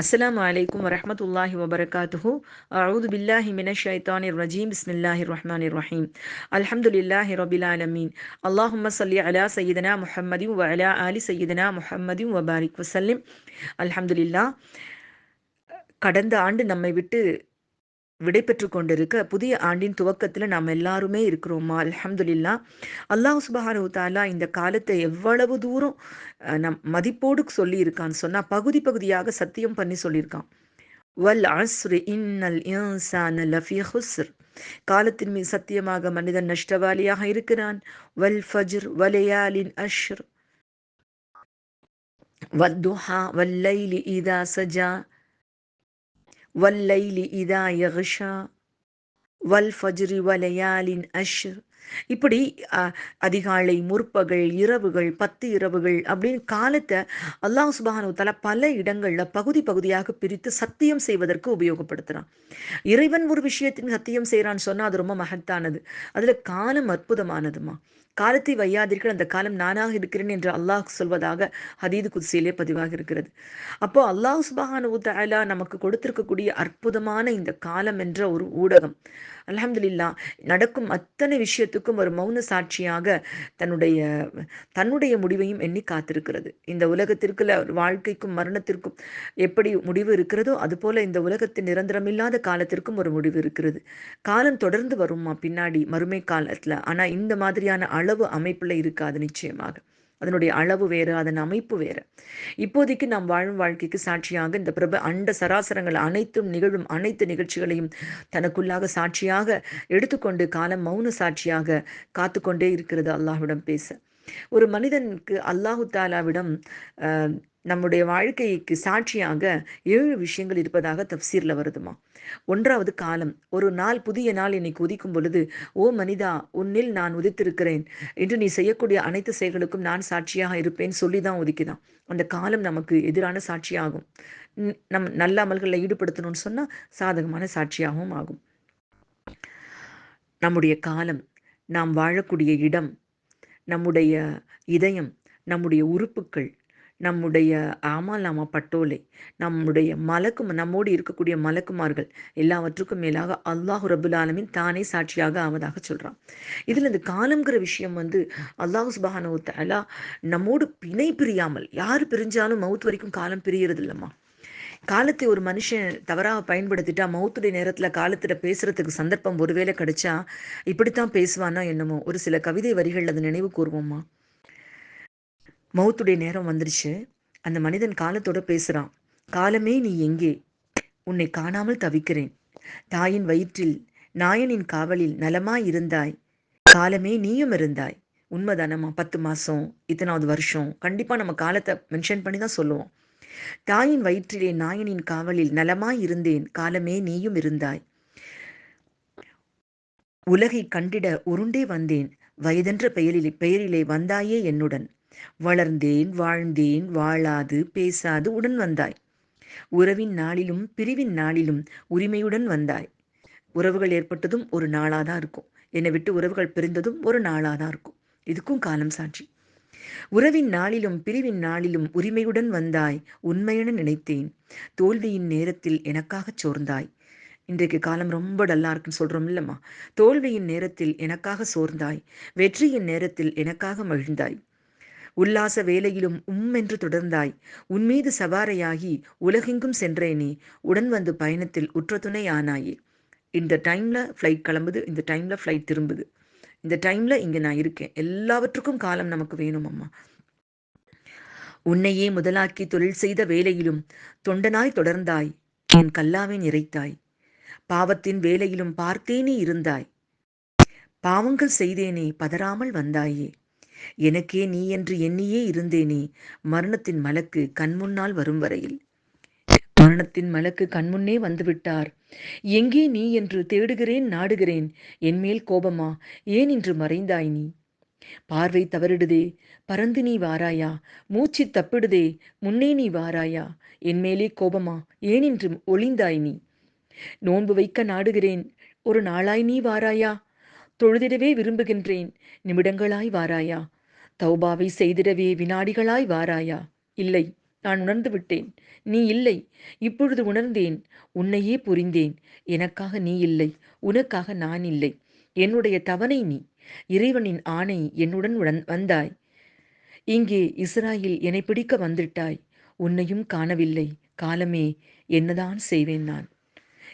அஸ்ஸலாமு அலைக்கும் வரஹ்மத்துல்லாஹி வபரகாத்துஹு அவுது பில்லாஹி மினஷ் ஷைத்தானிர் ரஜீம் பிஸ்மில்லாஹிர் ரஹ்மானிர் ரஹீம் அல்ஹம்துலில்லாஹி ரபில் ஆலமீன் அல்லாஹும்ம ஸல்லி அலா சய்யிதனா முஹம்மதின் வ அலா ஆலி சய்யிதனா முஹம்மதின் வ பாரிக் வசல்லிம் அல்ஹம்துலில்லாஹ் கடந்த ஆண்டு நம்மை விட்டு விடைபெற்று கொண்டிருக்க புதிய ஆண்டின் துவக்கத்தில் நாம் எல்லாருமே இருக்கிறோமா? அலமதுல்லா அல்லாஹ் சுபஹானு தாலா இந்த காலத்தை எவ்வளவு தூரம் நம் மதிப்போடு சொல்லியிருக்கான்னு சொன்னால் பகுதி பகுதியாக சத்தியம் பண்ணி சொல்லியிருக்கான். வல் அஸ்ரி இன்னல் இன்சான லஃபி ஹுஸ்ர். காலத்தின் மீது சத்தியமாக மனிதன் நஷ்டவாளியாக இருக்கிறான். வல் ஃபஜ்ர் வலையாலின் அஷ்ர். வத்துஹா வல்லைலி இதா சஜா. வல்லைலி இதா யகுஷா வல் ஃபஜ்ரி வலையாலின் அஷ்ர் இப்படி அஹ், அதிகாலை முற்பகல் இரவுகள் பத்து இரவுகள் அப்படின்னு காலத்தை அல்லாஹ் சுபானு தல பல இடங்கள்ல பகுதி பகுதியாக பிரித்து சத்தியம் செய்வதற்கு உபயோகப்படுத்துறான். இறைவன் ஒரு விஷயத்தின் சத்தியம் செய்கிறான்னு சொன்னா அது ரொம்ப மகத்தானது. அதுல காலம் அற்புதமானதுமா. காலத்தை வையாதீர்கள் அந்த காலம் நானாக இருக்கிறேன் என்று அல்லாஹ் சொல்வதாக ஹதீது குத்சியிலே பதிவாக இருக்கிறது. அப்போ அல்லாஹ் சுபஹானு தாயலா நமக்கு கொடுத்திருக்கக்கூடிய அற்புதமான இந்த காலம் என்ற ஒரு ஊடகம். அலமதுல்லா நடக்கும் அத்தனை விஷயத்துக்கும் ஒரு மௌன சாட்சியாக தன்னுடைய தன்னுடைய முடிவையும் எண்ணி காத்திருக்கிறது. இந்த உலகத்திற்குள்ள வாழ்க்கைக்கும் மரணத்திற்கும் எப்படி முடிவு இருக்கிறதோ அதுபோல இந்த உலகத்தின் நிரந்தரமில்லாத காலத்திற்கும் ஒரு முடிவு இருக்கிறது. காலம் தொடர்ந்து வருமா பின்னாடி மறுமை காலத்தில். ஆனால் இந்த மாதிரியான அளவு அமைப்பில் இருக்காது நிச்சயமாக. அதனுடைய அளவு வேறு அதன் அமைப்பு வேறு. இப்போதைக்கு நாம் வாழும் வாழ்க்கைக்கு சாட்சியாக இந்த பிரப அண்ட சராசரங்கள் அனைத்தும் நிகழும் அனைத்து நிகழ்ச்சிகளையும் தனக்குள்ளாக சாட்சியாக எடுத்துக்கொண்டு காலம் மௌன சாட்சியாக காத்துக்கொண்டே இருக்கிறது அல்லாஹ்விடம் பேச. ஒரு மனிதனுக்கு அல்லாஹு தாலாவிடம் நம்முடைய வாழ்க்கைக்கு சாட்சியாக ஏழு விஷயங்கள் இருப்பதாக தப்சீரில் வருதுமா. ஒன்றாவது காலம் ஒரு நாள் புதிய நாள் இன்னைக்கு உதிக்கும் பொழுது ஓ மனிதா உன்னில் நான் உதித்திருக்கிறேன். என்று நீ செய்யக்கூடிய அனைத்து செயல்களுக்கும் நான் சாட்சியாக இருப்பேன் சொல்லி தான் உதிக்குதான் அந்த காலம் நமக்கு எதிரான சாட்சியாகும். நம் நல்ல அமல்களில் ஈடுபடுத்தணும்னு சொன்னால் சாதகமான சாட்சியாகவும் ஆகும். நம்முடைய காலம் நாம் வாழக்கூடிய இடம் நம்முடைய இதயம் நம்முடைய உறுப்புக்கள் நம்முடைய ஆமா நாம பட்டோலை நம்முடைய மலக்கு நம்மோடு இருக்கக்கூடிய மலக்குமார்கள் எல்லாவற்றுக்கும் மேலாக அல்லாஹு ரபுல் ஆலமின் தானே சாட்சியாக ஆவதாக சொல்றான். இதுல இந்த காலம்ங்கிற விஷயம் வந்து அல்லாஹ் சுபஹானு தஆலா நம்மோடு பிணை பிரியாமல் யார் பிரிஞ்சாலும் மவுத் வரைக்கும் காலம் பிரியறது இல்லைம்மா காலத்தை ஒரு மனுஷன் தவறாக பயன்படுத்திட்டா மௌத்துடைய நேரத்தில் காலத்தில் பேசுறதுக்கு சந்தர்ப்பம் ஒருவேளை கிடைச்சா இப்படித்தான் பேசுவானா என்னமோ ஒரு சில கவிதை வரிகள் அதை நினைவு கூறுவோம்மா மௌத்துடைய நேரம் வந்துருச்சு. அந்த மனிதன் காலத்தோட பேசுறான். காலமே நீ எங்கே? உன்னை காணாமல் தவிக்கிறேன். தாயின் வயிற்றில் நாயனின் காவலில் நலமாய் இருந்தாய். காலமே நீயும் இருந்தாய். உண்மைதானம்மா? பத்து மாசம் இத்தனாவது வருஷம். கண்டிப்பா நம்ம காலத்தை மென்ஷன் பண்ணி தான் சொல்லுவோம். தாயின் வயிற்றிலே நாயனின் காவலில் நலமாய் இருந்தேன். காலமே நீயும் இருந்தாய். உலகை கண்டிட உருண்டே வந்தேன். வயதென்ற பெயரிலே பெயரிலே வந்தாயே என்னுடன். வளர்ந்தேன் வாழ்ந்தேன் வாழாது பேசாது உடன் வந்தாய். உறவின் நாளிலும் பிரிவின் நாளிலும் உரிமையுடன் வந்தாய். உறவுகள் ஏற்பட்டதும் ஒரு நாளாதான் இருக்கும். என்னை விட்டு உறவுகள் பிரிந்ததும் ஒரு நாளாதான் இருக்கும். இதுக்கும் காலம் சாட்சி. உறவின் நாளிலும் பிரிவின் நாளிலும் உரிமையுடன் வந்தாய் உண்மையென நினைத்தேன். தோல்வியின் நேரத்தில் எனக்காகச் சோர்ந்தாய். இன்றைக்கு காலம் ரொம்ப டல்லா இருக்குன்னு சொல்றோம் இல்லம்மா. தோல்வியின் நேரத்தில் எனக்காக சோர்ந்தாய். வெற்றியின் நேரத்தில் எனக்காக மகிழ்ந்தாய். உல்லாச வேலையிலும் உம் என்று தொடர்ந்தாய். உன் மீது சவாரையாகி உலகெங்கும் சென்றேனே உடன் வந்து பயணத்தில் உற்ற துணை ஆனாயே இந்த டைம்ல ஃப்ளைட் கிளம்புது இந்த டைம்ல ஃப்ளைட் திரும்புது. இந்த டைம்ல இங்கே நான் இருக்கேன். எல்லாவற்றுக்கும் காலம் நமக்கு வேணும் அம்மா. உன்னையே முதலாக்கி தொழில் செய்த வேலையிலும் தொண்டனாய் தொடர்ந்தாய். என் கல்லாவை நிறைத்தாய். பாவத்தின் வேலையிலும் பார்த்தேனே இருந்தாய். பாவங்கள் செய்தேனே பதறாமல் வந்தாயே. எனக்கே நீ என்று எண்ணியே இருந்தேனே? மரணத்தின் மலக்கு கண்முன்னால் வரும் வரையில். மரணத்தின் மலக்கு கண்முன்னே வந்துவிட்டார். எங்கே நீ என்று தேடுகிறேன் நாடுகிறேன். என்மேல் கோபமா? ஏன் இன்று மறைந்தாய் நீ? பார்வை தவறிடுதே. பறந்து நீ வாராயா? மூச்சு தப்பிடுதே. முன்னே நீ வாராயா? என்மேலே கோபமா? ஏன் இன்று ஒளிந்தாய் நீ? நோன்பு வைக்க நாடுகிறேன். ஒரு நாளாய் நீ வாராயா? தொழுதிடவே விரும்புகின்றேன். நிமிடங்களாய் வாராயா? தௌபாவை செய்திடவே வினாடிகளாய் வாராயா? இல்லை நான் உணர்ந்து விட்டேன். நீ இல்லை இப்பொழுது உணர்ந்தேன். உன்னையே புரிந்தேன். எனக்காக நீ இல்லை உனக்காக நான் இல்லை. என்னுடைய தவணை நீ. இறைவனின் ஆணை என்னுடன் வந்தாய். இங்கே இஸ்ராயில் என்னை பிடிக்க வந்துட்டாய். உன்னையும் காணவில்லை. காலமே என்னதான் செய்வேன் நான்?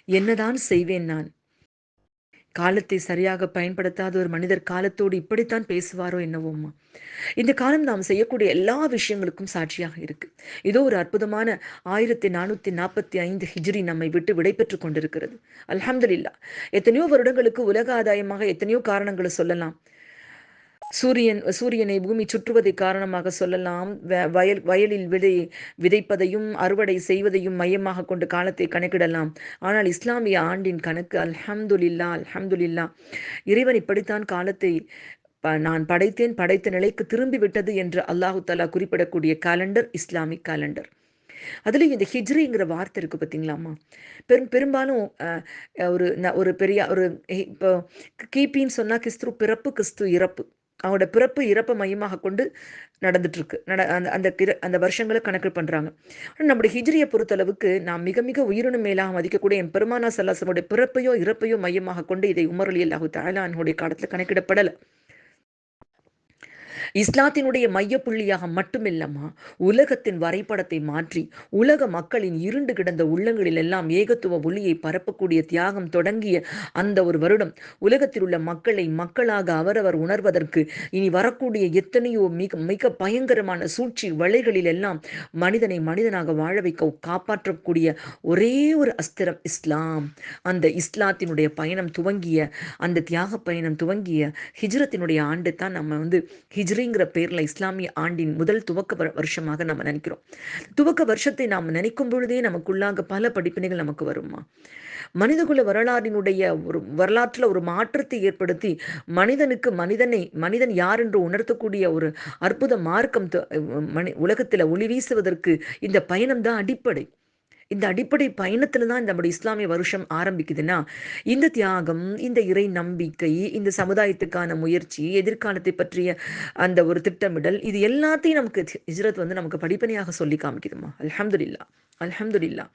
என்னதான் செய்வேன் நான்? காலத்தை சரியாக பயன்படுத்தாத ஒரு மனிதர் காலத்தோடு இப்படித்தான் பேசுவாரோ என்னவோம்மா? இந்த காலம் நாம் செய்யக்கூடிய எல்லா விஷயங்களுக்கும் சாட்சியாக இருக்கு. இதோ ஒரு அற்புதமான ஆயிரத்தி நானூத்தி நாற்பத்தி ஐந்து ஹிஜ்ரி நம்மை விட்டு விடைபெற்று கொண்டிருக்கிறது. அல்ஹம்துலில்லா. எத்தனையோ வருடங்களுக்கு உலக ஆதாயமாக எத்தனையோ காரணங்களை சொல்லலாம். சூரியன் சூரியனை பூமி சுற்றுவதை காரணமாக சொல்லலாம். வயல் வயலில் விதை விதைப்பதையும் அறுவடை செய்வதையும் மையமாக கொண்டு காலத்தை கணக்கிடலாம். ஆனால் இஸ்லாமிய ஆண்டின் கணக்கு அல்ஹம்துலில்லா அல்ஹம்துலில்லா இறைவன் இப்படித்தான் காலத்தை நான் படைத்தேன் படைத்த நிலைக்கு திரும்பி விட்டது என்று அல்லாஹு தாலா குறிப்பிடக்கூடிய காலண்டர் இஸ்லாமிக் காலண்டர் அதுலேயும் இந்த ஹிஜ்ரிங்கிற வார்த்தை இருக்குது பார்த்தீங்களாம்மா பெரும் பெரும்பாலும் ஒரு ஒரு பெரிய ஒரு இப்போ கிபின்னு சொன்னால் கிறிஸ்து பிறப்பு கிறிஸ்து இறப்பு. அவங்களோட பிறப்பு இறப்பை மையமாக கொண்டு நடந்துட்டுருக்கு. நட அந்த அந்த அந்த வருஷங்களை கணக்கு பண்ணுறாங்க ஆனால் நம்முடைய ஹிஜ்ரியை பொறுத்தளவுக்கு நாம் மிக மிக உயிரினும் மேலாக மதிக்கக்கூடிய என் பெருமானா சல்லாசனுடைய பிறப்பையோ இறப்பையோ மையமாக கொண்டு இதை உமரலி அல்லாஹு தாலானுடைய காலத்தில் கணக்கிடப்படலை. இஸ்லாத்தினுடைய மையப்புள்ளியாக மட்டுமில்லம்மா உலகத்தின் வரைபடத்தை மாற்றி உலக மக்களின் இருண்டு கிடந்த உள்ளங்களில் எல்லாம் ஏகத்துவ ஒளியை பரப்பக்கூடிய தியாகம் தொடங்கிய அந்த ஒரு வருடம் உலகத்தில் உள்ள மக்களை மக்களாக அவரவர் உணர்வதற்கு இனி வரக்கூடிய எத்தனையோ மிக மிக பயங்கரமான சூழ்ச்சி வலைகளில் எல்லாம் மனிதனை மனிதனாக வாழ வைக்க காப்பாற்றக்கூடிய ஒரே ஒரு அஸ்திரம் இஸ்லாம். அந்த இஸ்லாத்தினுடைய பயணம் துவங்கிய அந்த தியாக பயணம் துவங்கிய ஹிஜ்ரத்தினுடைய ஆண்டு தான் நம்ம வந்து ஹிஜ்ர ஹிஜ்ரிங்கிற பேரில் இஸ்லாமிய ஆண்டின் முதல் துவக்க வருஷமாக நம்ம நினைக்கிறோம். துவக்க வருஷத்தை நாம் நினைக்கும் பொழுதே நமக்குள்ளாக பல படிப்பினைகள் நமக்கு வருமா மனிதகுல வரலாறினுடைய ஒரு வரலாற்றில் ஒரு மாற்றத்தை ஏற்படுத்தி மனிதனுக்கு மனிதனை மனிதன் யார் என்று உணர்த்தக்கூடிய ஒரு அற்புத மார்க்கம் மனி உலகத்தில் ஒளி வீசுவதற்கு இந்த பயணம் தான் அடிப்படை. இந்த அடிப்படை பயணத்துல தான் நம்முடைய இஸ்லாமிய வருஷம் ஆரம்பிக்குதுன்னா இந்த தியாகம் இந்த இறை நம்பிக்கை இந்த சமுதாயத்துக்கான முயற்சி எதிர்காலத்தை பற்றிய அந்த ஒரு திட்டமிடல் இது எல்லாத்தையும் நமக்கு ஹிஜ்ரத் வந்து நமக்கு படிப்பனையாக சொல்லி காமிக்குதுமா அல்ஹம்துலில்லா அல்ஹம்துலில்லா.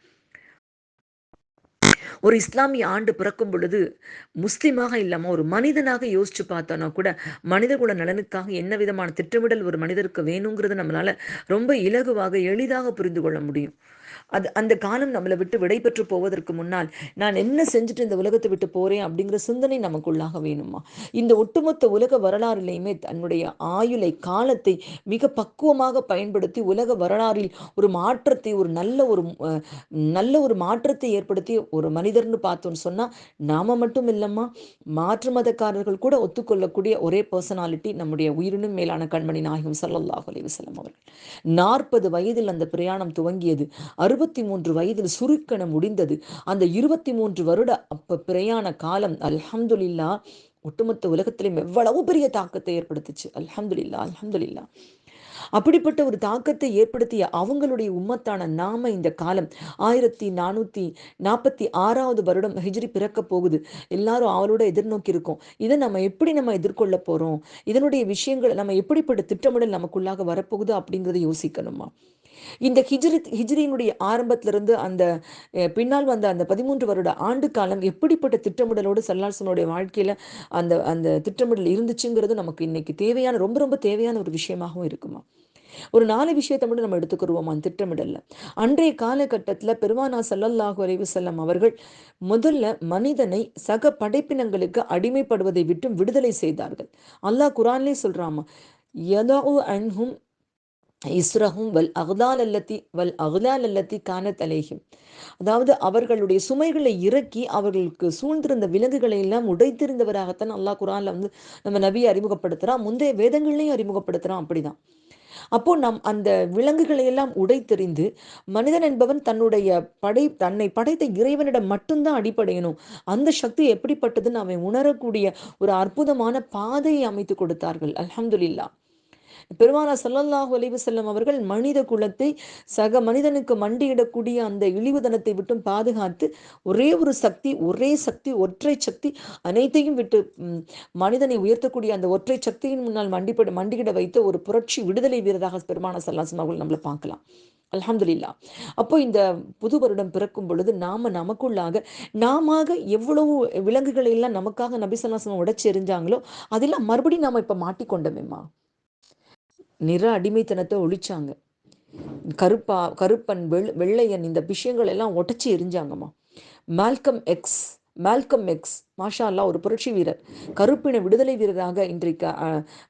ஒரு இஸ்லாமிய ஆண்டு பிறக்கும் பொழுது முஸ்லீமாக இல்லாமல் ஒரு மனிதனாக யோசிச்சு பார்த்தோன்னா கூட மனிதகுல நலனுக்காக என்ன விதமான திட்டமிடல் ஒரு மனிதருக்கு வேணுங்கிறது நம்மளால ரொம்ப இலகுவாக எளிதாக புரிந்து கொள்ள முடியும். அது அந்த காலம் நம்மளை விட்டு விடைபெற்று போவதற்கு முன்னால் நான் என்ன செஞ்சுட்டு இந்த உலகத்தை விட்டு போறேன் அப்படிங்கிற சிந்தனை நமக்குள்ளாக வேணுமா? இந்த ஒட்டுமொத்த உலக வரலாறுலையுமே தன்னுடைய ஆயுளை காலத்தை மிக பக்குவமாக பயன்படுத்தி உலக வரலாறில் ஒரு மாற்றத்தை ஒரு நல்ல ஒரு நல்ல ஒரு மாற்றத்தை ஏற்படுத்தி ஒரு மனிதர்னு பார்த்தோன்னு சொன்னா நாம மட்டும் இல்லம்மா மாற்று மதக்காரர்கள் கூட ஒத்துக்கொள்ளக்கூடிய ஒரே பர்சனாலிட்டி நம்முடைய உயிரினும் மேலான கண்மணி நாயகம் சல்லாஹ் அலிவசலம் அவர்கள். நாற்பது வயதில் அந்த பிரயாணம் துவங்கியது. அறுபத்தி மூன்று வயதில் சுருக்கென முடிந்தது. அந்த இருபத்தி மூன்று வருட அப்ப பிரயாண காலம் அல்ஹம்துலில்லா ஒட்டுமொத்த உலகத்திலும் எவ்வளவு பெரிய தாக்கத்தை ஏற்படுத்துச்சு. அல்ஹம்துலில்லா அல்ஹம்துலில்லா. அப்படிப்பட்ட ஒரு தாக்கத்தை ஏற்படுத்திய அவங்களுடைய உம்மத்தான நாம இந்த காலம். ஆயிரத்தி நானூத்தி நாற்பத்தி ஆறாவது வருடம் ஹிஜ்ரி பிறக்க போகுது. எல்லாரும் அவளோட எதிர்நோக்கி இருக்கோம். இதை நம்ம எப்படி நம்ம எதிர்கொள்ள போறோம்? இதனுடைய விஷயங்கள் நம்ம எப்படிப்பட்ட திட்டமிடல் நமக்குள்ளாக வரப்போகுது அப்படிங்கிறத யோசிக்கணுமா? இந்த ஹிஜ்ரி ஹிஜ்ரியினுடைய ஆரம்பத்திலிருந்து அந்த பின்னால் வந்த அந்த பதிமூன்று வருட ஆண்டு காலம் எப்படிப்பட்ட திட்டமிடலோடு சல்லாசனுடைய வாழ்க்கையில் அந்த அந்த திட்டமிடல் இருந்துச்சுங்கிறது நமக்கு இன்னைக்கு தேவையான ரொம்ப ரொம்ப தேவையான ஒரு விஷயமாகவும் இருக்குமா? ஒரு நாலு விஷயத்தை மட்டும் நம்ம எடுத்துக்கிறோம் அந்த திட்டமிடல்ல? அன்றைய காலகட்டத்தில் பெருமானா சல்லல்லாஹு அலைவு செல்லம் அவர்கள் முதல்ல மனிதனை சக படைப்பினங்களுக்கு அடிமைப்படுவதை விட்டு விடுதலை செய்தார்கள். அல்லாஹ் குரான்லேயே சொல்றாமா யதோ அன்ஹும் இஸ்ரஹும் வல் அகதால் அல்லத்தி வல் அகலால் அல்லத்தி காண தலையும் அதாவது அவர்களுடைய சுமைகளை இறக்கி அவர்களுக்கு சூழ்ந்திருந்த விலங்குகளை எல்லாம் உடைத்திருந்தவராகத்தான் அல்லாஹ் குரான்ல வந்து நம்ம நபியை அறிமுகப்படுத்துறான். முந்தைய வேதங்களையும் அறிமுகப்படுத்துறான் அப்படிதான். அப்போ நாம் அந்த விலங்குகளை எல்லாம் உடைத்தெறிந்து மனிதன் என்பவன் தன்னுடைய படை தன்னை படைத்த இறைவனிடம் மட்டும்தான் அடிப்படையணும். அந்த சக்தி எப்படிப்பட்டதுன்னு அவன் உணரக்கூடிய ஒரு அற்புதமான பாதையை அமைத்து கொடுத்தார்கள். அலமதுல்லா பெருமானா சல்லல்லாஹு அலைவு செல்லம் அவர்கள் மனித குலத்தை சக மனிதனுக்கு மண்டியிடக்கூடிய அந்த இழிவுதனத்தை விட்டும் பாதுகாத்து ஒரே ஒரு சக்தி ஒரே சக்தி ஒற்றை சக்தி அனைத்தையும் விட்டு மனிதனை உயர்த்தக்கூடிய அந்த ஒற்றை சக்தியின் முன்னால் மண்டிப்பட மண்டியிட வைத்த ஒரு புரட்சி விடுதலை வீரராக பெருமான சல்லாசம் அவர்கள் நம்மளை பார்க்கலாம். அலமதுல்லா அப்போ இந்த புது வருடம் பிறக்கும் பொழுது நாம நமக்குள்ளாக நாம எவ்வளவு விலங்குகளை எல்லாம் நமக்காக நபி சொல்லாசம் உடைச்சு எறிஞ்சாங்களோ அதெல்லாம் மறுபடியும் நாம இப்ப மாட்டிக்கொண்டோமேம்மா. நிற அடிமைத்தனத்தை ஒழிச்சாங்க. கருப்பா கருப்பன் வெள் வெள்ளையன் இந்த விஷயங்கள் எல்லாம் உடைச்சி எரிஞ்சாங்கம்மா. மால்கம் எக்ஸ் மால்கம் எக்ஸ் மாஷா ஒரு புரட்சி வீரர். கருப்பின விடுதலை வீரராக இன்றைக்கு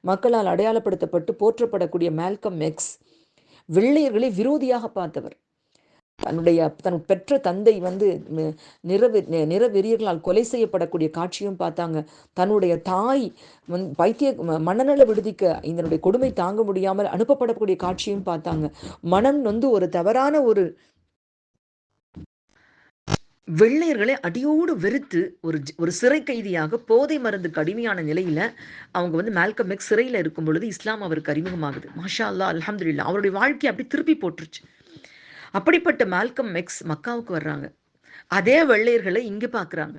மக்களால் அடையாளப்படுத்தப்பட்டு போற்றப்படக்கூடிய மால்கம் எக்ஸ் வெள்ளையர்களை விரோதியாக பார்த்தவர். தன்னுடைய தன் பெற்ற தந்தை வந்து நிறவெ நிறவெறியர்களால் கொலை செய்யப்படக்கூடிய காட்சியும் பார்த்தாங்க. தன்னுடைய தாய் வந்து பைத்திய மனநல விடுதிக்க இதனுடைய கொடுமை தாங்க முடியாமல் அனுப்பப்படக்கூடிய காட்சியும் பார்த்தாங்க. மனம் வந்து ஒரு தவறான ஒரு வெள்ளையர்களை அடியோடு வெறுத்து ஒரு ஒரு சிறை கைதியாக போதை மருந்து கடுமையான நிலையில அவங்க வந்து மேல்கம் எக்ஸ் சிறையில் இருக்கும் பொழுது இஸ்லாம் அவருக்கு அறிமுகமாகுது. மாஷா அல்லாஹ் அலமதுல்லா அவருடைய வாழ்க்கையை அப்படி திருப்பி போட்டுருச்சு. அப்படிப்பட்ட மால்கம் மெக்ஸ் மக்காவுக்கு வர்றாங்க. அதே வெள்ளையர்களை இங்கு பார்க்கறாங்க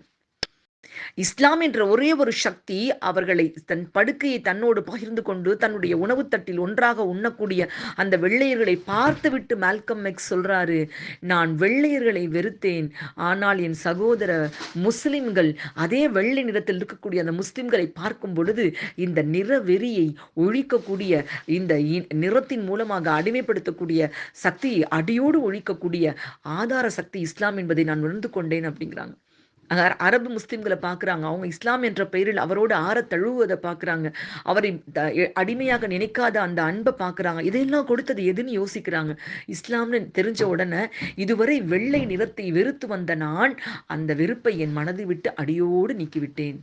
இஸ்லாம் என்ற ஒரே ஒரு சக்தி அவர்களை தன் படுக்கையை தன்னோடு பகிர்ந்து கொண்டு தன்னுடைய உணவு தட்டில் ஒன்றாக உண்ணக்கூடிய அந்த வெள்ளையர்களை பார்த்துவிட்டு மால்கம் எக்ஸ் சொல்றாரு நான் வெள்ளையர்களை வெறுத்தேன் ஆனால் என் சகோதர முஸ்லிம்கள் அதே வெள்ளை நிறத்தில் இருக்கக்கூடிய அந்த முஸ்லிம்களை பார்க்கும் பொழுது இந்த நிற வெறியை ஒழிக்கக்கூடிய இந்த இ- நிறத்தின் மூலமாக அடிமைப்படுத்தக்கூடிய சக்தியை அடியோடு ஒழிக்கக்கூடிய ஆதார சக்தி இஸ்லாம் என்பதை நான் உணர்ந்து கொண்டேன் அப்படிங்கிறாங்க. அரபு முஸ்லீம்களை பார்க்குறாங்க. அவங்க இஸ்லாம் என்ற பெயரில் அவரோடு ஆற தழுவுவதை பார்க்குறாங்க. அவரை த- அடிமையாக நினைக்காத அந்த அன்பை பார்க்குறாங்க. இதையெல்லாம் கொடுத்தது எதுன்னு யோசிக்கிறாங்க. இஸ்லாம்னு தெரிஞ்ச உடனே இதுவரை வெள்ளை நிறத்தை வெறுத்து வந்த நான் அந்த வெறுப்பை என் மனதை விட்டு அடியோடு நீக்கிவிட்டேன்.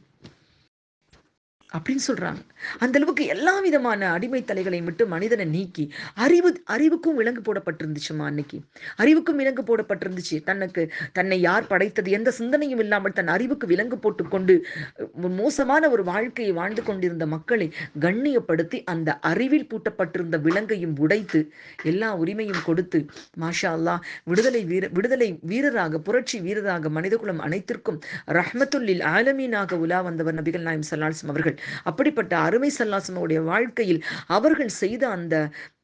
அப்படின்னு சொல்கிறாங்க அந்த அளவுக்கு எல்லா விதமான அடிமை தலைகளையும் விட்டு மனிதனை நீக்கி அறிவு அறிவுக்கும் விலங்கு போடப்பட்டிருந்துச்சுமா அன்னைக்கு? அறிவுக்கும் விலங்கு போடப்பட்டிருந்துச்சு. தனக்கு தன்னை யார் படைத்தது? எந்த சிந்தனையும் இல்லாமல் தன் அறிவுக்கு விலங்கு போட்டுக்கொண்டு மோசமான ஒரு வாழ்க்கையை வாழ்ந்து கொண்டிருந்த மக்களை கண்ணியப்படுத்தி அந்த அறிவில் பூட்டப்பட்டிருந்த விலங்கையும் உடைத்து எல்லா உரிமையும் கொடுத்து மாஷா அல்லாஹ் விடுதலை வீர விடுதலை வீரராக புரட்சி வீரராக மனிதகுலம் அனைத்திற்கும் ரஹ்மத்துல்லில் ஆலமீனாக உலா வந்தவர் நபிகள் நாயம் சல்லாஸ்ம் அவர்கள். அப்படிப்பட்ட அருமை சல்லாசனுடைய வாழ்க்கையில் அவர்கள் செய்த அந்த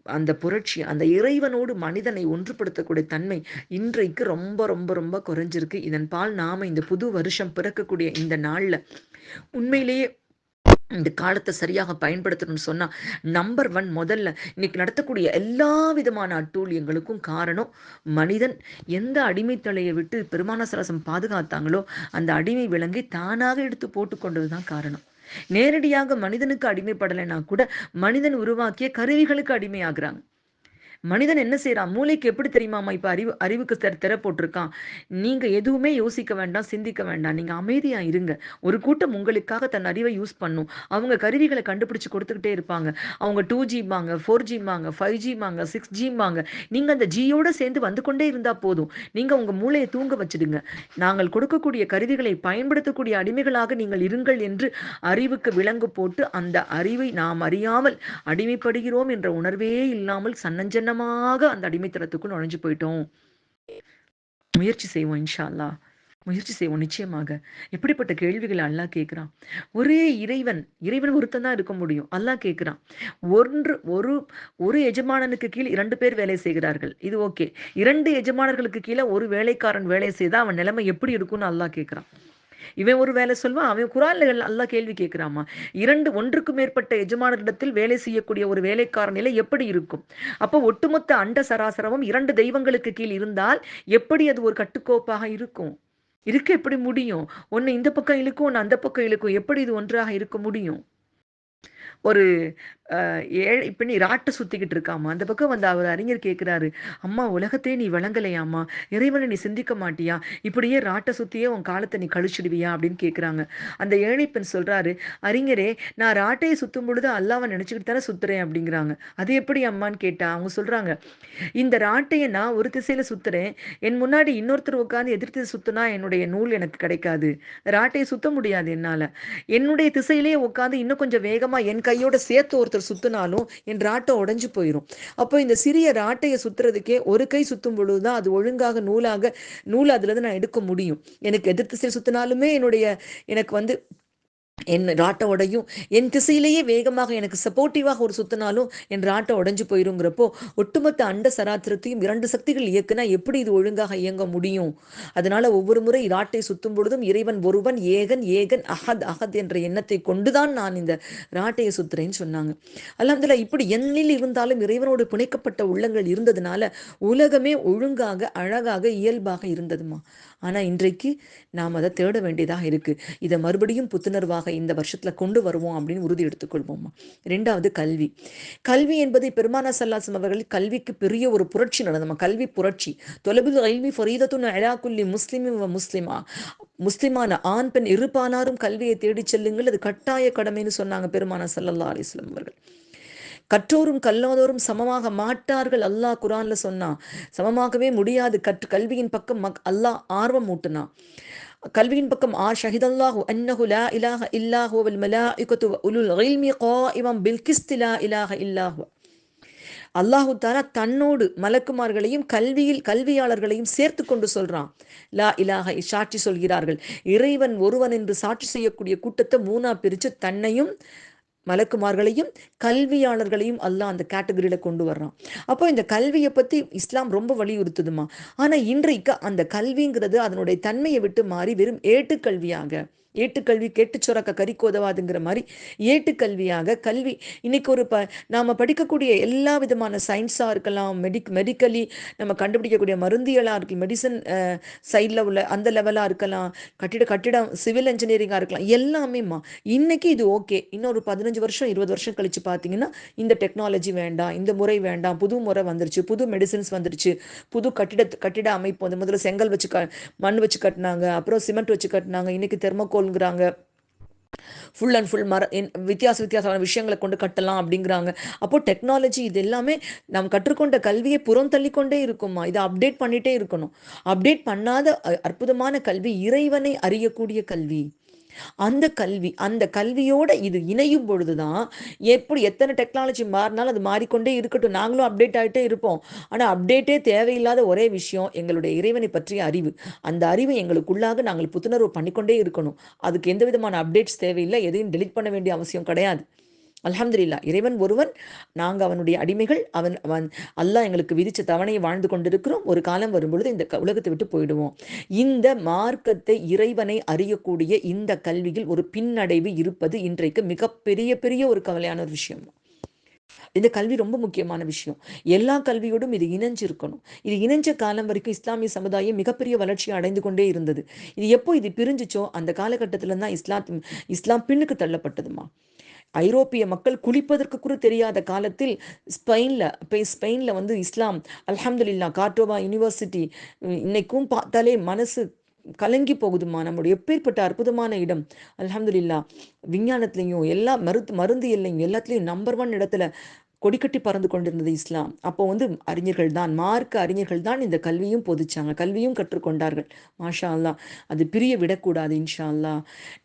அந்த புரட்சி அந்த இறைவனோடு மனிதனை ஒன்றுபடுத்தக்கூடிய தன்மை இன்றைக்கு ரொம்ப ரொம்ப ரொம்ப குறைஞ்சிருக்கு. இதன் பால் நாம இந்த புது வருஷம் பிறக்கக்கூடிய இந்த நாளில் உண்மையிலேயே இந்த காலத்தை சரியாக பயன்படுத்தணும்னு சொன்னா நம்பர் ஒன் முதல்ல இன்னைக்கு நடத்தக்கூடிய எல்லா விதமான அட்டூழியங்களுக்கும் காரணம் மனிதன் எந்த அடிமைத்தலையை விட்டு பெருமான சரசம் பாதுகாத்தாங்களோ அந்த அடிமை விலங்கை தானாக எடுத்து போட்டுக்கொண்டது தான் காரணம். நேரடியாக மனிதனுக்கு அடிமைப்படலைன்னா கூட மனிதன் உருவாக்கிய கருவிகளுக்கு அடிமையாகிறாங்க. மனிதன் என்ன செய்யறான் மூளைக்கு எப்படி தெரியுமாமா இப்ப அறிவு அறிவுக்கு திற திற போட்டிருக்கான் நீங்க எதுவுமே யோசிக்க வேண்டாம் சிந்திக்க வேண்டாம். நீங்க அமைதியா இருங்க. ஒரு கூட்டம் உங்களுக்காக தன் அறிவை யூஸ் பண்ணும். அவங்க கருவிகளை கண்டுபிடிச்சு கொடுத்துக்கிட்டே இருப்பாங்க. அவங்க டூ ஜிம்பாங்க ஃபோர் ஜிம்பாங்க ஃபைவ் ஜிம்பாங்க சிக்ஸ் ஜிம்பாங்க நீங்க அந்த ஜியோட சேர்ந்து வந்து கொண்டே இருந்தா போதும். நீங்க உங்க மூளையை தூங்க வச்சிடுங்க. நாங்கள் கொடுக்கக்கூடிய கருவிகளை பயன்படுத்தக்கூடிய அடிமைகளாக நீங்கள் இருங்கள் என்று அறிவுக்கு விலங்கு போட்டு அந்த அறிவை நாம் அறியாமல் அடிமைப்படுகிறோம் என்ற உணர்வே இல்லாமல் சன்னஞ்சன்னமாக அந்த அடிமைத்தனத்துக்குள் நுழைஞ்சு போயிட்டோம். முயற்சி செய்வோம் இன்ஷா அல்லாஹ் முயற்சி செய்வோம் நிச்சயமாக. எப்படிப்பட்ட கேள்விகளை அல்லாஹ் கேட்குறான்? ஒரே இறைவன் இறைவன் ஒருத்தன் தான் இருக்க முடியும். அல்லாஹ் கேட்குறான். ஒன்று ஒரு ஒரு எஜமானனுக்கு கீழ் இரண்டு பேர் வேலை செய்கிறார்கள். இது ஓகே. இரண்டு எஜமானர்களுக்கு கீழே ஒரு வேலைக்காரன் வேலை செய்தால் அவன் நிலைமை எப்படி இருக்கும்னு அல்லாஹ் கேட்குறான். இவன் ஒரு வேலை சொல்வான் அவன் குரான்ல நல்லா கேள்வி கேட்கிறாமா இரண்டு ஒன்றுக்கு மேற்பட்ட எஜமானரிடத்தில் வேலை செய்யக்கூடிய ஒரு வேலைக்கார நிலை எப்படி இருக்கும்? அப்போ ஒட்டுமொத்த அண்ட சராசரமும் இரண்டு தெய்வங்களுக்கு கீழ் இருந்தால் எப்படி அது ஒரு கட்டுக்கோப்பாக இருக்கும்? இருக்க எப்படி முடியும்? ஒன்று இந்த பக்கம் இழுக்கும் ஒன்று அந்த பக்கம் இழுக்கும். எப்படி இது ஒன்றாக இருக்க முடியும்? ஒரு அஹ், ஏழை இப்ப நீ ராட்டை சுத்திக்கிட்டு இருக்காமா அந்த பக்கம் வந்து அவர் அறிஞர் கேட்குறாரு அம்மா உலகத்தையே நீ விளங்கலையாம்மா இறைவனை நீ சிந்திக்க மாட்டியா? இப்படியே ராட்டை சுத்தியே உன் காலத்தை நீ கழிச்சிடுவியா? அப்படின்னு கேட்குறாங்க அந்த ஏழை பெண் சொல்றாரு அறிஞரே நான் ராட்டையை சுத்தும் பொழுது அல்லாவை நினச்சிக்கிட்டு தானே சுத்துறேன் அப்படிங்கிறாங்க. அது எப்படி அம்மான்னு கேட்டா? அவங்க சொல்றாங்க இந்த ராட்டையை நான் ஒரு திசையில சுத்துறேன். என் முன்னாடி இன்னொருத்தர் உட்காந்து எதிர்த்து திசை சுத்துனா என்னுடைய நூல் எனக்கு கிடைக்காது. ராட்டையை சுத்த முடியாது என்னால. என்னுடைய திசையிலேயே உட்காந்து இன்னும் கொஞ்சம் வேகமா என் கையோட சேர்த்து ஒருத்தர் சுத்தினாலும் என் ராட்டை உடைஞ்சு போயிடும் அப்போ இந்த சிறிய ராட்டையை சுத்துறதுக்கே ஒரு கை சுத்தும் பொழுதுதான் அது ஒழுங்காக நூலாக நூல் அதுலேருந்து நான் எடுக்க முடியும். எனக்கு எதிர்த்து திசையில் சுத்தினாலுமே என்னுடைய எனக்கு வந்து என் ராட்டை உடையும். என் திசையிலேயே வேகமாக எனக்கு சப்போர்ட்டிவாக ஒரு சுத்தினாலும் என் ராட்டை உடஞ்சு போயிருங்கிறப்போ ஒட்டுமொத்த அண்ட சராத்திரத்தையும் இரண்டு சக்திகள் இயக்குனா எப்படி இது ஒழுங்காக இயங்க முடியும்? அதனால ஒவ்வொரு முறை ராட்டை சுத்தும் பொழுதும் இறைவன் ஒருவன் ஏகன் ஏகன் அஹத் அஹத் என்ற எண்ணத்தை கொண்டுதான் நான் இந்த ராட்டையை சுத்துறேன்னு சொன்னாங்க. அல்லாமதுல இப்படி என்னில் இருந்தாலும் இறைவனோடு பிணைக்கப்பட்ட உள்ளங்கள் இருந்ததுனால உலகமே ஒழுங்காக அழகாக இயல்பாக இருந்ததுமா? ஆனால் இன்றைக்கு நாம் அதை தேட வேண்டியதாக இருக்கு. இதை மறுபடியும் புத்துணர்வாக இந்த வருஷத்தில் கொண்டு வருவோம் அப்படின்னு உறுதி எடுத்துக்கொள்வோம்மா ரெண்டாவது கல்வி. கல்வி என்பதை பெருமானா சல்லாசம் அவர்கள் கல்விக்கு பெரிய ஒரு புரட்சி நடந்தமா கல்வி புரட்சி. தொலைபில் கல்வி ஃபரீதத்துன்னு அழாக்குள்ளி முஸ்லீம் முஸ்லிமா. முஸ்லிமான ஆண் பெண் இருப்பானாரும் கல்வியை தேடிச் செல்லுங்கள். அது கட்டாய கடமைன்னு சொன்னாங்க பெருமானா சல்லல்லா அலிஸ்லாம் அவர்கள். கற்றோரும் கல்லாதோரும் சமமாக மாட்டார்கள் அல்லாஹ் குரான்ல சொன்னா. சமமாகவே முடியாது. கற்று கல்வியின் பக்கம் மக் அல்லாஹ் ஆர்வம் ஊட்டுனான் கல்வியின் பக்கம் ஆ ஷஹிதல்லாஹு அன்னஹு லா இலாஹ இல்லாஹு வல் மலாஇகத்து உலுல் இல்மி காயிமம் பில் கிஸ்தி லா இலாஹ இல்லாஹு. அல்லாஹு தாலா தன்னோடு மலக்குமார்களையும் கல்வியில் கல்வியாளர்களையும் சேர்த்து கொண்டு சொல்றான். லா இலாக சாட்சி சொல்கிறார்கள். இறைவன் ஒருவன் என்று சாட்சி செய்யக்கூடிய கூட்டத்தை மூணா பிரிச்சு தன்னையும் மலக்குமார்களையும் கல்வியாளர்களையும் அல்லாஹ் அந்த கேட்டகரியில் கொண்டு வர்றான். அப்போ இந்த கல்வியை பற்றி இஸ்லாம் ரொம்ப வலியுறுத்துதுமா ஆனால் இன்றைக்கு அந்த கல்விங்கிறது அதனுடைய தன்மையை விட்டு மாறி வெறும் ஏட்டுக்கல்வியாக ஏட்டுக்கல்வி கேட்டு சுரக்க கறிக்கு உதவாதுங்கிற மாதிரி ஏட்டுக்கல்வியாக கல்வி இன்னைக்கு ஒரு ப நாம் படிக்கக்கூடிய எல்லா விதமான சயின்ஸாக இருக்கலாம் மெடிக் மெடிக்கலி நம்ம கண்டுபிடிக்கக்கூடிய மருந்தியலாக இருக்கலாம் மெடிசன் சைடில் உள்ள அந்த லெவலாக இருக்கலாம் கட்டிட கட்டிடம் சிவில் இன்ஜினியரிங்காக இருக்கலாம் எல்லாமேம்மா. இன்னைக்கு இது ஓகே இன்னொரு பதினஞ்சு வருஷம் இருபது வருஷம் கழித்து பார்த்தீங்கன்னா இந்த டெக்னாலஜி வேண்டாம் இந்த முறை வேண்டாம் புது முறை வந்துருச்சு புது மெடிசின்ஸ் வந்துருச்சு புது கட்டிட கட்டிட அமைப்பு வந்து முதல்ல செங்கல் வச்சு க மண் வச்சு கட்டினாங்க அப்புறம் சிமெண்ட் வச்சு கட்டினாங்க இன்னைக்கு கொள்கிறாங்க. ஃபுல் அண்ட் ஃபுல் மர வித்தியாச வித்தியாசமான விஷயங்களை கொண்டு கட்டலாம் அப்படிங்கிறாங்க. அப்போ டெக்னாலஜி இது எல்லாமே நாம் கற்றுக்கொண்ட கல்வியை புறம் தள்ளிக்கொண்டே இருக்குமா? இதை அப்டேட் பண்ணிட்டே இருக்கணும். அப்டேட் பண்ணாத அற்புதமான கல்வி இறைவனை அறியக்கூடிய கல்வி. அந்த கல்வி அந்த கல்வியோட இது இணையும் பொழுதுதான் எப்படி எத்தனை டெக்னாலஜி மாறினாலும் அது மாறிக்கொண்டே இருக்கட்டும். நாங்களும் அப்டேட் ஆகிட்டே இருப்போம். ஆனால் அப்டேட்டே தேவையில்லாத ஒரே விஷயம் எங்களுடைய இறைவனை பற்றிய அறிவு. அந்த அறிவை எங்களுக்குள்ளாக நாங்கள் புத்துணர்வு பண்ணிக்கொண்டே இருக்கணும். அதுக்கு எந்த விதமான அப்டேட்ஸ் தேவையில்லை. எதையும் டெலிட் பண்ண வேண்டிய அவசியம் கிடையாது. அலமதுல்லா இறைவன் ஒருவன். நாங்கள் அவனுடைய அடிமைகள் அவன் அவன் அல்லாஹ் எங்களுக்கு விதித்த தவணையை வாழ்ந்து கொண்டிருக்கிறோம். ஒரு காலம் வரும்பொழுது இந்த உலகத்தை விட்டு போயிடுவோம். இந்த மார்க்கத்தை இறைவனை அறியக்கூடிய இந்த கல்வியில் ஒரு பின்னடைவு இருப்பது இன்றைக்கு மிகப்பெரிய பெரிய ஒரு கவலையான ஒரு விஷயம். இந்த கல்வி ரொம்ப முக்கியமான விஷயம். எல்லா கல்வியோடும் இது இணைஞ்சிருக்கணும். இது இணைஞ்ச காலம் வரைக்கும் இஸ்லாமிய சமுதாயம் மிகப்பெரிய வளர்ச்சியை அடைந்து கொண்டே இருந்தது. இது எப்போ இது பிரிஞ்சிச்சோ அந்த காலகட்டத்துல தான் இஸ்லாம் இஸ்லாம் பின்னுக்கு தள்ளப்பட்டதுமா. ஐரோப்பிய மக்கள் குளிப்பதற்கு கூட தெரியாத காலத்தில் ஸ்பெயினில் இப்போ ஸ்பெயினில் வந்து இஸ்லாம் அல்ஹம்துல்லா கார்டோவா யூனிவர்சிட்டி இன்னைக்கும் பார்த்தாலே மனசு கலங்கி போகுதுமா நம்முடைய எப்பேற்பட்ட அற்புதமான இடம். அலமதுல்லா விஞ்ஞானத்துலேயும் எல்லா மருத்து மருந்தியல்லையும் எல்லாத்துலேயும் நம்பர் ஒன் இடத்துல கொடிக்கட்டி பறந்து கொண்டிருந்தது இஸ்லாம். அப்போ வந்து அறிஞர்கள் தான் மார்க்க அறிஞர்கள் தான் இந்த கல்வியும் பொதிச்சாங்க. கல்வியும் கற்றுக்கொண்டார்கள். மாஷா அல்லா அது பிரிய விடக்கூடாது இன்ஷா அல்லா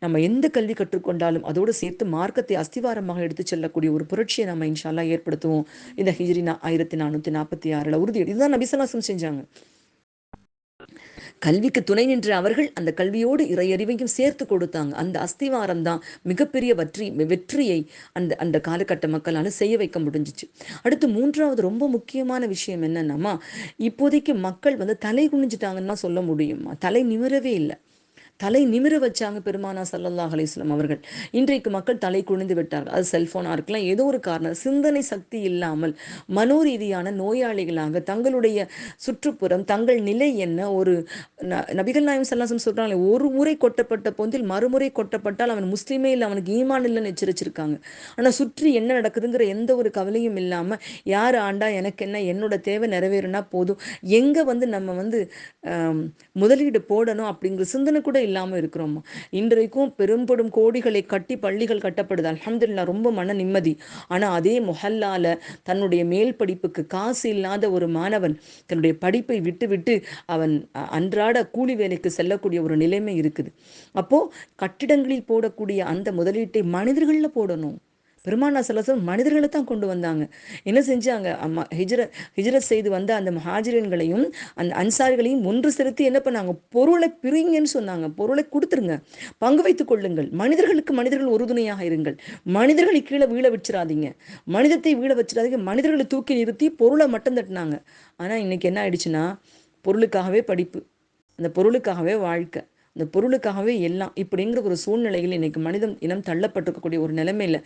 நம்ம எந்த கல்வி கற்றுக்கொண்டாலும் அதோடு சேர்த்து மார்க்கத்தை அஸ்திவாரமாக எடுத்து செல்லக்கூடிய ஒரு புரட்சியை நம்ம இன்ஷா அல்லா ஏற்படுத்துவோம். இந்த ஹிஜ்ரினா ஆயிரத்தி நானூற்றி நாற்பத்தி ஆறில் உறுதி இதுதான் நபிசலாசம் செஞ்சாங்க. கல்விக்கு துணை நின்ற அவர்கள் அந்த கல்வியோடு இறையறிவையும் சேர்த்து கொடுத்தாங்க. அந்த அஸ்திவாரம் தான் மிகப்பெரிய வெற்றி வெற்றியை அந்த அந்த காலகட்ட மக்களால் செய்ய வைக்க முடிஞ்சிச்சு. அடுத்து மூன்றாவது ரொம்ப முக்கியமான விஷயம் என்னன்னா இப்போதைக்கு மக்கள் வந்து தலை குனிஞ்சிட்டாங்கன்னு சொல்ல முடியுமா. தலை நிமிரவே இல்லை. தலை நிமிர வச்சாங்க பெருமானா சல்லல்லா அலிஸ்லாம் அவர்கள். இன்றைக்கு மக்கள் தலை குனிந்து விட்டார்கள். அது செல்போனாக இருக்கலாம் ஏதோ ஒரு காரணம். சிந்தனை சக்தி இல்லாமல் மனோரீதியான நோயாளிகளாக தங்களுடைய சுற்றுப்புறம் தங்கள் நிலை என்ன? ஒரு நபிகள் நாயம் சல்லாசம் சொல்கிறாங்களே ஒரு முறை கொட்டப்பட்ட பொந்தில் மறுமுறை கொட்டப்பட்டால் அவன் முஸ்லீமே இல்லை அவனுக்கு ஈமான் இல்லைன்னு எச்சரிச்சிருக்காங்க. ஆனால் சுற்றி என்ன நடக்குதுங்கிற எந்த ஒரு கவலையும் இல்லாமல் யார் ஆண்டா எனக்கு என்ன? என்னோட தேவை நிறைவேறினா போதும். எங்கே வந்து நம்ம வந்து முதலீடு போடணும்? அப்படிங்கிற சிந்தனை கூட இல்லாமல் இருக்கிறோம். இன்றைக்கும் பெரும்படும் கோடிகளை கட்டி பள்ளிகள் கட்டப்படுது. அலமதுல்லா ரொம்ப மன நிம்மதி. ஆனால் அதே மொஹல்லால தன்னுடைய மேல் படிப்புக்கு காசு இல்லாத ஒரு மாணவன் தன்னுடைய படிப்பை விட்டுவிட்டு அவன் அன்றாட கூலி வேலைக்கு செல்லக்கூடிய ஒரு நிலைமை இருக்குது. அப்போ கட்டிடங்களில் போடக்கூடிய அந்த முதலீட்டை மனிதர்களில் போடணும். பெருமானா சலாசம் மனிதர்களை தான் கொண்டு வந்தாங்க. என்ன செஞ்சாங்க? அம்மா ஹிஜ்ரத் ஹிஜ்ரத் செய்து வந்த அந்த மஹாஜிரன்களையும் அந்த அன்சாரிகளையும் ஒன்று செலுத்தி என்ன பண்ணாங்க? பொருளை பிரிங்கன்னு சொன்னாங்க. பொருளை கொடுத்துருங்க. பங்கு வைத்துக் கொள்ளுங்கள். மனிதர்களுக்கு மனிதர்கள் உறுதுணையாக இருங்கள். மனிதர்களை கீழே வீழ வச்சிடாதீங்க மனிதத்தை வீழ வச்சிடாதீங்க. மனிதர்களை தூக்கி நிறுத்தி பொருளை மட்டும் தட்டினாங்க. ஆனால் இன்னைக்கு என்ன ஆயிடுச்சுன்னா பொருளுக்காகவே படிப்பு. அந்த பொருளுக்காகவே வாழ்க்கை. இந்த பொருளுக்காகவே எல்லாம் இப்படிங்கிற ஒரு சூழ்நிலையில் இன்னைக்கு மனிதம் இனம் தள்ளப்பட்டிருக்கக்கூடிய ஒரு நிலைமையில்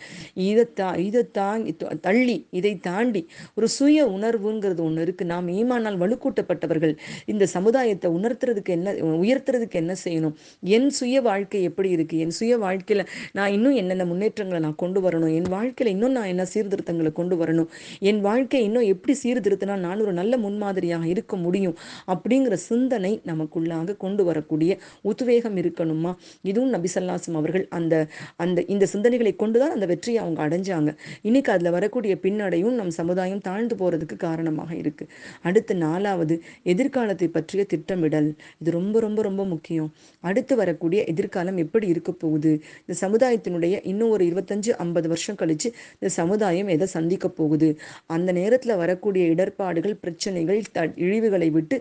இதை தா இதை தாங்கி தள்ளி இதை தாண்டி ஒரு சுய உணர்வுங்கிறது ஒன்று இருக்குது நாம் ஈமானால் வலுக்கூட்டப்பட்டவர்கள் இந்த சமுதாயத்தை உணர்த்துறதுக்கு என்ன உயர்த்துறதுக்கு என்ன செய்யணும்? என் சுய வாழ்க்கை எப்படி இருக்குது என் சுய வாழ்க்கையில் நான் இன்னும் என்னென்ன முன்னேற்றங்களை நான் கொண்டு வரணும்? என் வாழ்க்கையில் இன்னும் நான் என்ன சீர்திருத்தங்களை கொண்டு வரணும்? என் வாழ்க்கை இன்னும் எப்படி சீர்திருத்தினா நான் ஒரு நல்ல முன்மாதிரியாக இருக்க முடியும்? அப்படிங்கிற சிந்தனை நமக்குள்ளாக கொண்டு வரக்கூடிய உத் உத்வேகம் இருக்கணுமா? இதுவும் நபிசல்லாசம் அவர்கள் அந்த அந்த இந்த சிந்தனைகளை கொண்டுதான் அந்த வெற்றியை அவங்க அடைஞ்சாங்க. இன்னைக்கு அதில் வரக்கூடிய பின்னடையும் நம் சமுதாயம் தாழ்ந்து போகிறதுக்கு காரணமாக இருக்கு. அடுத்து நாலாவது எதிர்காலத்தை பற்றிய திட்டமிடல். இது ரொம்ப ரொம்ப ரொம்ப முக்கியம். அடுத்து வரக்கூடிய எதிர்காலம் எப்படி இருக்க போகுது? இந்த சமுதாயத்தினுடைய இன்னும் ஒரு இருபத்தஞ்சு ஐம்பது வருஷம் கழிச்சு இந்த சமுதாயம் எதை சந்திக்க போகுது? அந்த நேரத்தில் வரக்கூடிய இடர்பாடுகள் பிரச்சனைகள் த இழிவுகளை விட்டு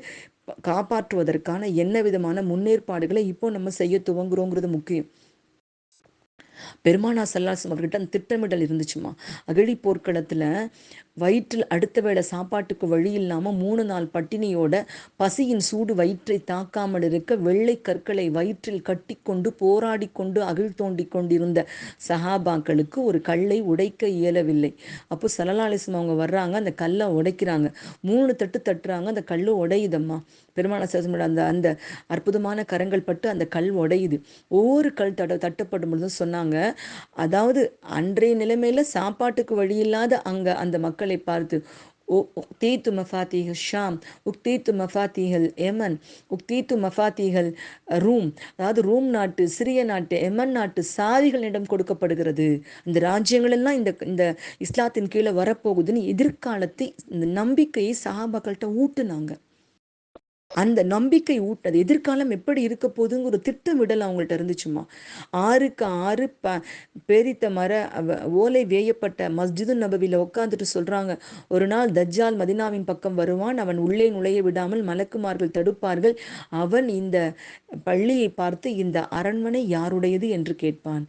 காப்பாற்றுவதற்கான என்ன விதமான முன்னேற்பாடுகளை இப்போ நம்ம செய்ய துவங்குறோங்கிறது முக்கியம். பெருமானா சல்லாசம் அவர்கிட்ட அந்த திட்டமிடல் இருந்துச்சுமா? அகழி போர்க்களத்தில் வயிற்றில் அடுத்த வேளை சாப்பாட்டுக்கு வழி இல்லாமல் மூணு நாள் பட்டினியோட பசியின் சூடு வயிற்றை தாக்காமல் இருக்க வெள்ளை கற்களை வயிற்றில் கட்டி கொண்டு போராடி கொண்டு அகிழ் தோண்டி கொண்டிருந்த சஹாபாக்களுக்கு ஒரு கல்லை உடைக்க இயலவில்லை. அப்போ சலலாலிசம் அவங்க வர்றாங்க அந்த கல்லை உடைக்கிறாங்க. மூணு தட்டு தட்டுறாங்க அந்த கல்லு உடையுதம்மா. பெருமான சேசமோட அந்த அந்த அற்புதமான கரங்கள் பட்டு அந்த கல் உடையுது. ஒவ்வொரு கல் தட தட்டப்படும் பொழுதும் சொன்னாங்க அதாவது அன்றைய நிலைமையில் சாப்பாட்டுக்கு வழி இல்லாத அங்கே அந்த மக்கள் பார்த்து உக்தீத்து மஃபாத்திகள் ஷாம் உக்தீத்து மஃபாத்திகள் எமன் உக்தீத்து மஃபாத்திகள் ரூம். அதாவது ரூம் நாட்டு சிரிய நாட்டு எமன் நாட்டு சாதிகளிடம் கொடுக்கப்படுகிறது. அந்த ராஜ்யங்களெல்லாம் இந்த இந்த இஸ்லாத்தின் கீழே வரப்போகுதுன்னு எதிர்காலத்தை இந்த நம்பிக்கையை சஹாபாக்கள்கிட்ட ஊட்டுனாங்க. அந்த நம்பிக்கை ஊட்டது எதிர்காலம் எப்படி இருக்க போகுதுங்கிற ஒரு திட்டமிடல் அவங்கள்ட்ட இருந்துச்சுமா? ஆறுக்கு ஆறு ப பேரித்த மர ஓலை வேயப்பட்ட மஸ்ஜிது நபவியில் உட்காந்துட்டு சொல்கிறாங்க ஒரு நாள் தஜ்ஜால் மதினாவின் பக்கம் வருவான். அவன் உள்ளே நுழைய விடாமல் மலக்குமார்கள் தடுப்பார்கள். அவன் இந்த பள்ளியை பார்த்து இந்த அரண்மனை யாருடையது? என்று கேட்பான்.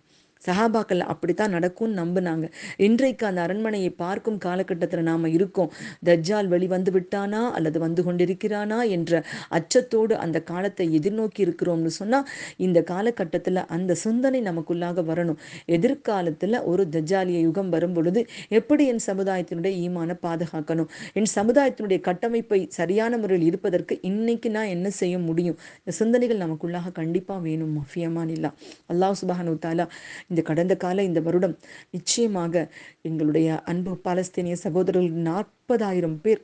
சஹாபாக்கள் அப்படித்தான் நடக்கும்னு நம்பினாங்க. இன்றைக்கு அந்த அரண்மனையை பார்க்கும் காலகட்டத்தில் நாம் இருக்கோம். தஜ்ஜால் வெளிவந்து விட்டானா அல்லது வந்து கொண்டிருக்கிறானா என்ற அச்சத்தோடு அந்த காலத்தை எதிர்நோக்கி இருக்கிறோம்னு சொன்னால் இந்த காலகட்டத்தில் அந்த சிந்தனை நமக்குள்ளாக வரணும். எதிர்காலத்தில் ஒரு தஜ்ஜாலிய யுகம் வரும் பொழுது எப்படி என் சமுதாயத்தினுடைய ஈமான பாதுகாக்கணும்? என் சமுதாயத்தினுடைய கட்டமைப்பை சரியான முறையில் இருப்பதற்கு இன்னைக்கு நான் என்ன செய்ய முடியும்? இந்த சிந்தனைகள் நமக்குள்ளாக கண்டிப்பாக வேணும் மஃபியமான் இல்லா அல்லாஹ் சுபஹானு தாலா இந்த கடந்த கால இந்த வருடம் நிச்சயமாக எங்களுடைய அன்பு பாலஸ்தீனிய சகோதரர்கள் நாற்பதாயிரம் பேர்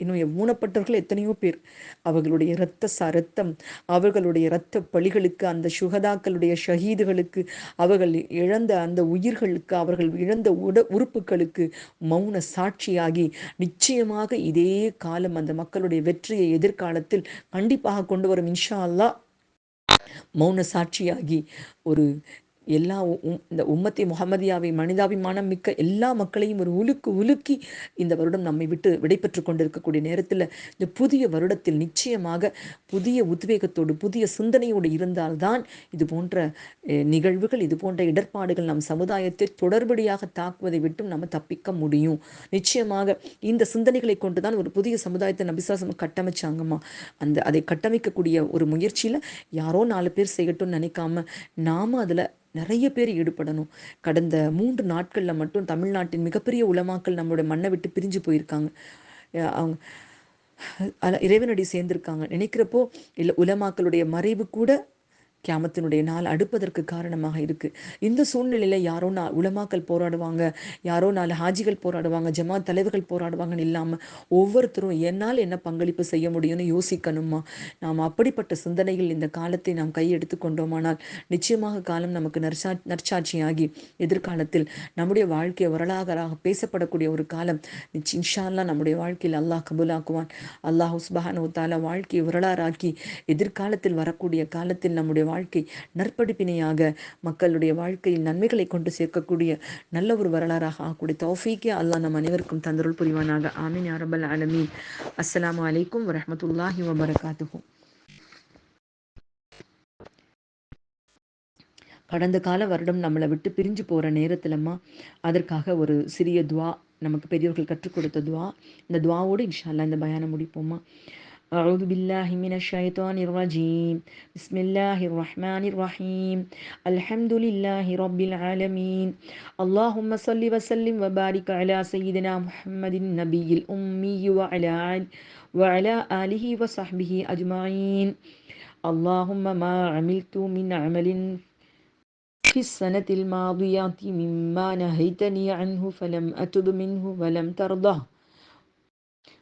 இன்னும் ஊனப்பட்டவர்கள் எத்தனையோ பேர் அவர்களுடைய இரத்த ச ரத்தம் அவர்களுடைய இரத்த பலிகளுக்கு அந்த சுகதாக்களுடைய ஷஹீதுகளுக்கு அவர்கள் இழந்த அந்த உயிர்களுக்கு அவர்கள் இழந்த உட உறுப்புகளுக்கு மௌன சாட்சியாகி நிச்சயமாக இதே காலம் அந்த மக்களுடைய வெற்றியை எதிர்காலத்தில் கண்டிப்பாக கொண்டு வரும் இன்ஷா அல்லா மௌன சாட்சியாகி ஒரு எல்லா இந்த உம்மத்தி முகமதியாவை மனிதாபிமானம் மிக்க எல்லா மக்களையும் ஒரு உலுக்கு உலுக்கி இந்த வருடம் நம்மை விட்டு விடைபெற்று கொண்டிருக்கக்கூடிய நேரத்தில் இந்த புதிய வருடத்தில் நிச்சயமாக புதிய உத்வேகத்தோடு புதிய சிந்தனையோடு இருந்தால்தான் இது போன்ற நிகழ்வுகள் இது போன்ற இடர்பாடுகள் நம் சமுதாயத்தை தொடர்படியாக தாக்குவதை விட்டும் நம்ம தப்பிக்க முடியும். நிச்சயமாக இந்த சிந்தனைகளை கொண்டு தான் ஒரு புதிய சமுதாயத்தை நபிசாசம் கட்டமைச்சாங்கம்மா. அந்த அதை கட்டமைக்கக்கூடிய ஒரு முயற்சியில் யாரோ நாலு பேர் செய்யட்டும்னு நினைக்காம நாம அதில் நிறைய பேர் ஈடுபடணும். கடந்த மூன்று நாட்களில் மட்டும் தமிழ்நாட்டின் மிகப்பெரிய உலமாக்கள் நம்மளுடைய மண்ணை விட்டு பிரிஞ்சு போயிருக்காங்க. அவங்க இறைவனடி சேர்ந்திருக்காங்க. நினைக்கிறப்போ இல்லை உலமாக்களுடைய மறைவு கூட கியாமத்தினுடைய நாள் அடுப்பதற்கு காரணமாக இருக்கு. இந்த சூழ்நிலையில யாரோ நா உலமாக்கள் போராடுவாங்க யாரோ நாலு ஹாஜிகள் போராடுவாங்க ஜமாத் தலைவர்கள் போராடுவாங்கன்னு இல்லாமல் ஒவ்வொருத்தரும் என்னால் என்ன பங்களிப்பு செய்ய முடியும்னு யோசிக்கணுமா? நாம் அப்படிப்பட்ட சிந்தனையில் இந்த காலத்தை நாம் கையெடுத்து கொண்டோமானால் நிச்சயமாக காலம் நமக்கு நற்சா நற்சாட்சியாகி எதிர்காலத்தில் நம்முடைய வாழ்க்கை வரலாகராக பேசப்படக்கூடிய ஒரு காலம் நிச்சயம் இன்ஷால்லா நம்முடைய வாழ்க்கையில் அல்லாஹ் கபுலாக்குவான். அல்லாஹ் உஸ்பஹான் தாலா வாழ்க்கையை வரலாறாக்கி எதிர்காலத்தில் வரக்கூடிய காலத்தில் நம்முடைய வாழ்க்கை நற்படிப்பினையாக மக்களுடைய வாழ்க்கையில் நன்மைகளை கொண்டு சேர்க்கக்கூடிய நல்ல ஒரு வரலாறாக ஆகக்கூடிய தௌஃபீக்கே அல்லாஹ் நம் அனைவருக்கும் தந்தருள் புரிவானாக. ஆமீன் யா அலமீன் அஸ்லாம் வலைக்கும் வரமத்துல்லாஹி வபரகாத்துகும் கடந்த கால வருடம் நம்மளை விட்டு பிரிஞ்சு போகிற நேரத்திலம்மா அதற்காக ஒரு சிறிய துவா நமக்கு பெரியவர்கள் கற்றுக் கொடுத்த துவா. இந்த துவாவோடு இன்ஷால்லா இந்த பயானம் முடிப்போம்மா. أعوذ بالله من الشيطان الرجيم. بسم الله الرحمن الرحيم. الحمد لله رب العالمين. اللهم صل وسلم وبارك على سيدنا محمد النبي الأمي وعلى وعلى آله وصحبه أجمعين. اللهم ما عملت من عمل في السنة الماضية مما نهيتني عنه فلم أتب منه ولم ترضه.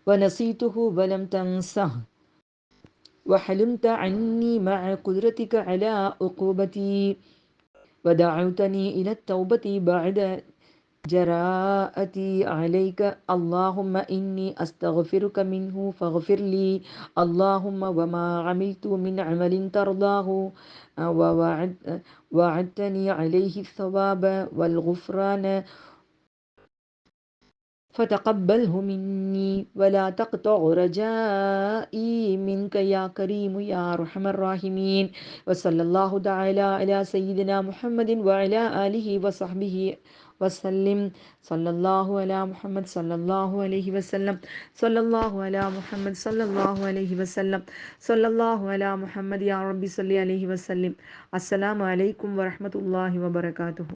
ونسيته ولم تنسه. وحلمت عني مع قدرتك على عقوبتي. ودعوتني إلى التوبة بعد جراءتي. عليك اللهم إني أستغفرك منه فاغفر لي. اللهم وما عملت من عمل ترضاه. ووعد وعدتني عليه الثواب والغفران. فتقبله مني ولا تقطع رجائي منك يا كريم يا أرحم الراحمين. وصلى الله تعالى على سيدنا محمد وعلى آله وصحبه وسلم. صلى الله على محمد صلى الله عليه وسلم. صلى الله على محمد صلى الله عليه وسلم. صلى الله على محمد يا ربي صل عليه وسلم. السلام عليكم ورحمة الله وبركاته.